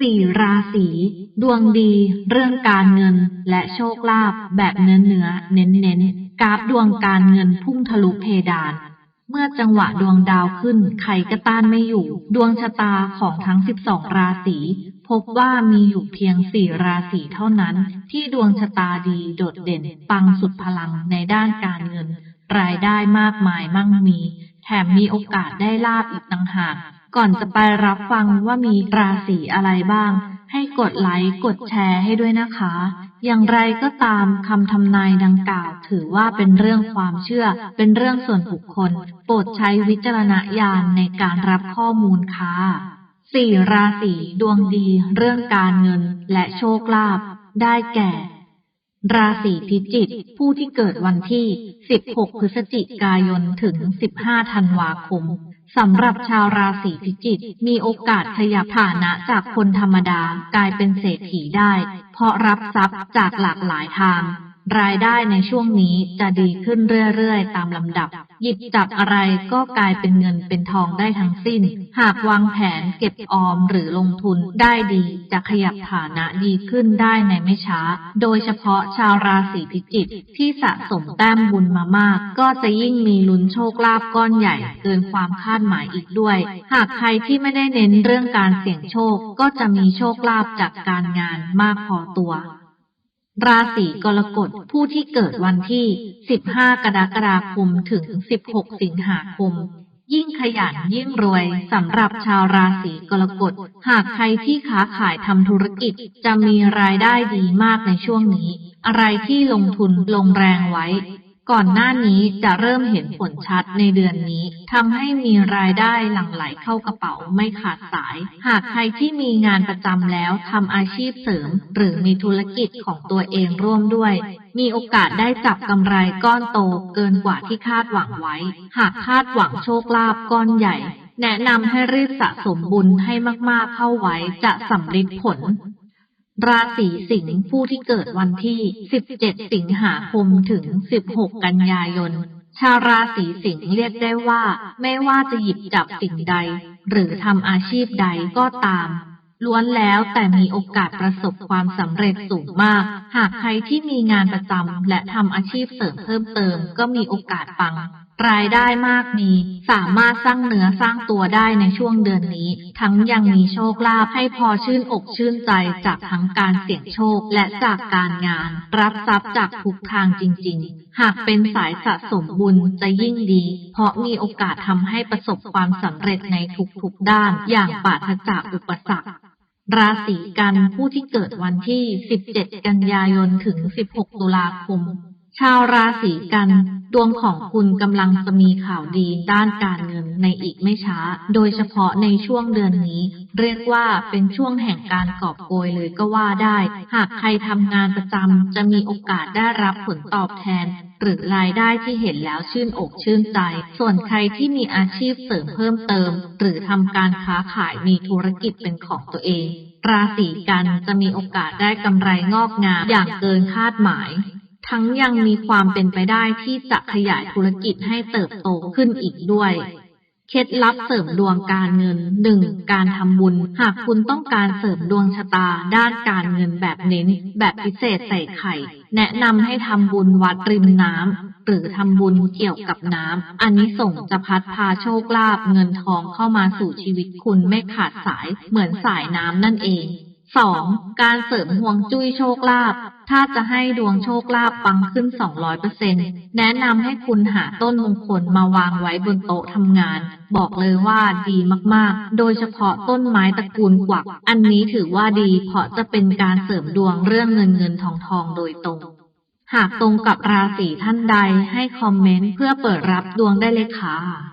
สี่ราศีดวงดี เรื่องการเงินและโชคลาภแบบเนื้อเนื้อเน้นเน้นกราฟดวงการเงินพุ่งทะลุเพดาน เมื่อจังหวะดวงดาวขึ้นใครก็ต้านไม่อยู่ ดวงชะตาของทั้ง 12 ราศีพบว่ามีอยู่เพียง4ราศีเท่านั้น ที่ดวงชะตาดีโดดเด่น ปังสุดพลังในด้านการเงิน รายได้มากมายมั่งมี แถมมีโอกาสได้ลาบอีกต่างหาก ก่อนจะไปรับฟังว่ามีราศีอะไรบ้าง ให้กดไลค์กดแชร์ให้ด้วยนะคะ อย่างไรก็ตามคำทำนายดังกล่าว ถือว่าเป็นเรื่องความเชื่อ เป็นเรื่องส่วนบุคคล โปรดใช้วิจารณญาณในการรับข้อมูลค่ะสี่ราศีดวงดี เรื่องการเงินและโชคลาภได้แก่ ราศีพิจิกผู้ที่เกิดวันที่ 16 พฤศจิกายนถึง 15 ธันวาคม สำหรับชาวราศีพิจิกมีโอกาสขยับฐานะจากคนธรรมดากลายเป็นเศรษฐีได้ เพราะรับทรัพย์จากหลากหลายทาง รายได้ในช่วงนี้จะดีขึ้นเรื่อยๆ ตามลำดับ หยิบจับอะไรก็กลายเป็นเงินเป็นทองได้ทั้งสิ้น หากวางแผนเก็บออมหรือลงทุนได้ดี จะขยับฐานะดีขึ้นได้ในไม่ช้า โดยเฉพาะชาวราศีพิจิกที่สะสมแต้มบุญมามาก ก็จะยิ่งมีลุ้นโชคลาภก้อนใหญ่เกินความคาดหมายอีกด้วย หากใครที่ไม่ได้เน้นเรื่องการเสี่ยงโชคก็จะมีโชคลาภจากการงานมากพอตัว ราศีกรกฎผู้ที่เกิดวันที่ 15 กรกฎาคมถึง 16 สิงหาคม ยิ่งขยันยิ่งรวยสำหรับชาวราศีกรกฎ หากใครที่ค้าขายทำธุรกิจจะมีรายได้ดีมากในช่วงนี้ อะไรที่ลงทุนลงแรงไว้ ก่อนหน้านี้จะเริ่มเห็นผลชัดในเดือนนี้ทำให้มีรายได้หลั่งไหลเข้ากระเป๋าไม่ขาดสาย หากใครที่มีงานประจำแล้วทำอาชีพเสริม หรือมีธุรกิจของตัวเองร่วมด้วย มีโอกาสได้จับกำไรก้อนโตเกินกว่าที่คาดหวังไว้ หากคาดหวังโชคลาภก้อนใหญ่ แนะนำให้รีบสะสมบุญให้มากๆเข้าไว้จะสำลิดผล ราศีสิงห์ผู้ที่เกิดวันที่ 17 สิงหาคมถึง 16 กันยายน ชาวราศีสิงห์เรียกได้ว่า ไม่ว่าจะหยิบจับสิ่งใด หรือทำอาชีพใดก็ตาม ล้วนแล้วแต่มีโอกาสประสบความสำเร็จสูงมาก หากใครที่มีงานประจำและทำอาชีพเสริมเพิ่มเติม ก็มีโอกาสปัง รายได้มากมีสามารถสร้างเนื้อสร้างตัวได้ในช่วงเดือนนี้ ทั้งยังมีโชคลาภให้พอชื่นอกชื่นใจจากทั้งการเสี่ยงโชคและจากการงาน รับทรัพย์จากทุกทางจริง ๆ หากเป็นสายสะสมบุญจะยิ่งดี เพราะมีโอกาสทำให้ประสบความสำเร็จในทุกๆด้านอย่างปราศจากอุปสรรคราศีกันผู้ที่เกิดวันที่ 17 กันยายน ถึง 16 ตุลาคม ชาวราศีกัน ดวงของคุณกำลังจะมีข่าวดีด้านการเงินในอีกไม่ช้า โดยเฉพาะในช่วงเดือนนี้ เรียกว่าเป็นช่วงแห่งการกอบโกยเลยก็ว่าได้ หากใครทำงานประจำจะมีโอกาสได้รับผลตอบแทน หรือรายได้ที่เห็นแล้วชื่นอกชื่นใจ ส่วนใครที่มีอาชีพเสริมเพิ่มเติม หรือทำการค้าขายมีธุรกิจเป็นของตัวเอง ราศีกันจะมีโอกาสได้กำไรงอกงามอย่างเกินคาดหมาย ทั้งยังมีความเป็นไปได้ที่จะขยายธุรกิจให้เติบโตขึ้นอีกด้วยเคล็ดลับเสริมดวงการเงิน 1. การทำบุญ หากคุณต้องการเสริมดวงชะตาด้านการเงินแบบเน้น แบบพิเศษใส่ไข่ แนะนำให้ทำบุญวัดริมน้ำ หรือทำบุญเกี่ยวกับน้ำ อันนี้ส่งจะพัดพาโชคลาภเงินทองเข้ามาสู่ชีวิตคุณไม่ขาดสาย เหมือนสายน้ำนั่นเอง 2. การเสริมห่วงจุ้ยโชคลาภถ้าจะให้ดวงโชคลาภปังขึ้น 200%แนะนำให้คุณหาต้นมงคลมาวางไว้บนโต๊ะทำงาน บอกเลยว่าดีมากๆ โดยเฉพาะต้นไม้ตระกูลกวัก อันนี้ถือว่าดีเพราะจะเป็นการเสริมดวงเรื่องเงินเงินทองทองโดยตรง หากตรงกับราศีท่านใดให้คอมเมนต์เพื่อเปิดรับดวงได้เลยค่ะ